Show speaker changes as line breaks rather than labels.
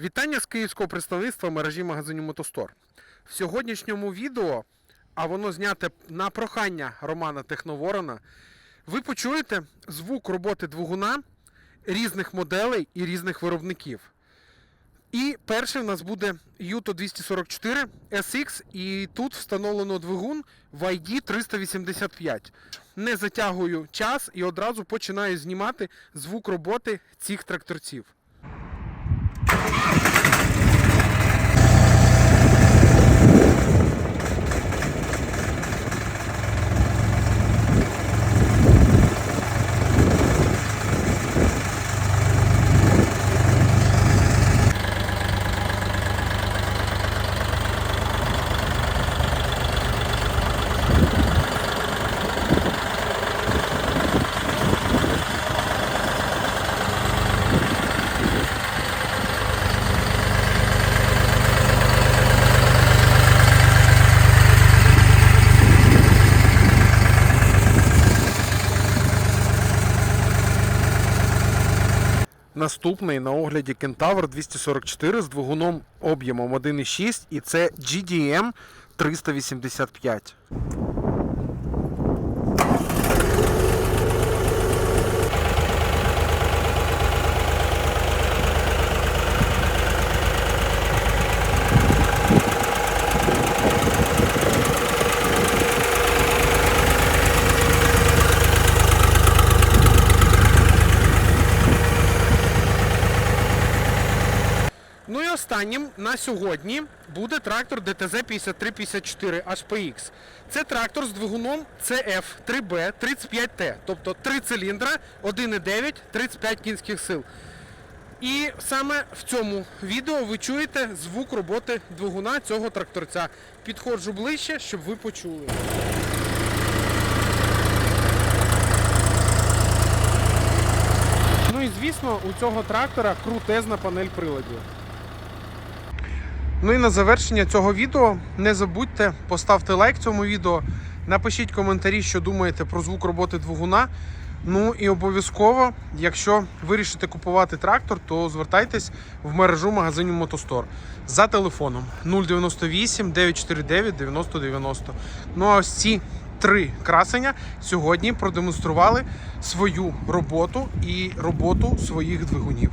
Вітання з київського представництва мережі магазинів Мотостор. В сьогоднішньому відео, а воно зняте на прохання Романа Техноворона, ви почуєте звук роботи двигуна різних моделей і різних виробників. І перший в нас буде Yuto 244 SX, і тут встановлено двигун в ID 385. Не затягую час і одразу починаю знімати звук роботи цих тракторців. Наступний на огляді Кентавр 244 з двигуном об'ємом 1,6 і це GDM 385. Ну і останнім на сьогодні буде трактор DTZ 5354 HPX. Це трактор з двигуном CF 3B 35T, тобто 3 циліндра, 1,9, 35 кінських сил. І саме в цьому відео ви чуєте звук роботи двигуна цього тракторця. Підходжу ближче, щоб ви почули. Ну і звісно, у цього трактора крутезна панель приладів. Ну і на завершення цього відео не забудьте поставте лайк цьому відео, напишіть коментарі, що думаєте про звук роботи двигуна. Ну і обов'язково, якщо вирішите купувати трактор, то звертайтесь в мережу магазинів Мотостор за телефоном 098 949 9090. Ну а ось ці три красення сьогодні продемонстрували свою роботу і роботу своїх двигунів.